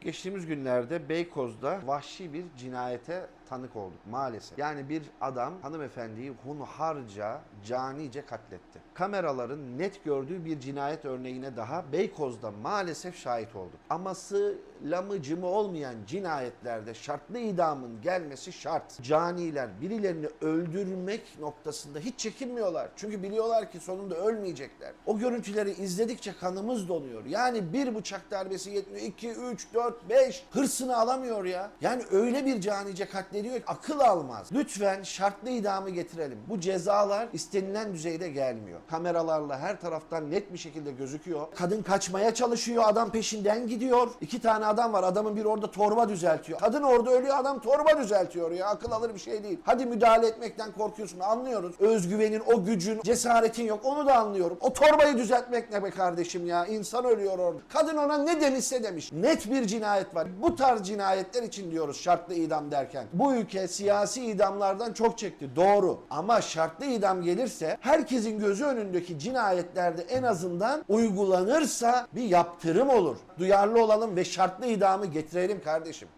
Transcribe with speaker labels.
Speaker 1: Geçtiğimiz günlerde Beykoz'da vahşi bir cinayete tanık olduk maalesef. Yani bir adam hanımefendiyi hunharca, canice katletti. Kameraların net gördüğü bir cinayet örneğine daha Beykoz'da maalesef şahit olduk. Aması lamı cımı olmayan cinayetlerde şartlı idamın gelmesi şart. Caniler birilerini öldürmek noktasında hiç çekinmiyorlar. Çünkü biliyorlar ki sonunda ölmeyecekler. O görüntüleri izledikçe kanımız donuyor. Yani bir bıçak darbesi yetmiyor. 2, 3, 4, 5 hırsını alamıyor ya. Yani öyle bir canice katlediyor ki akıl almaz. Lütfen şartlı idamı getirelim. Bu cezalar istenilen düzeyde gelmiyor. Kameralarla her taraftan net bir şekilde gözüküyor. Kadın kaçmaya çalışıyor. Adam peşinden gidiyor. İki tane adam var. Adamın biri orada torba düzeltiyor. Kadın orada ölüyor. Adam torba düzeltiyor ya. Akıl alır bir şey değil. Hadi müdahale etmekten korkuyorsun. Anlıyoruz. Özgüvenin, o gücün, cesaretin yok. Onu da anlıyorum. O torbayı düzeltmek ne be kardeşim ya? İnsan ölüyor orada. Kadın ona ne demişse demiş. Net bir cinayet var. Bu tarz cinayetler için diyoruz şartlı idam derken. Bu ülke siyasi idamlardan çok çekti. Doğru. Ama şartlı idam gelirse herkesin gözü önündeki cinayetlerde en azından uygulanırsa bir yaptırım olur. Duyarlı olalım ve şartlı idamı getirelim kardeşim.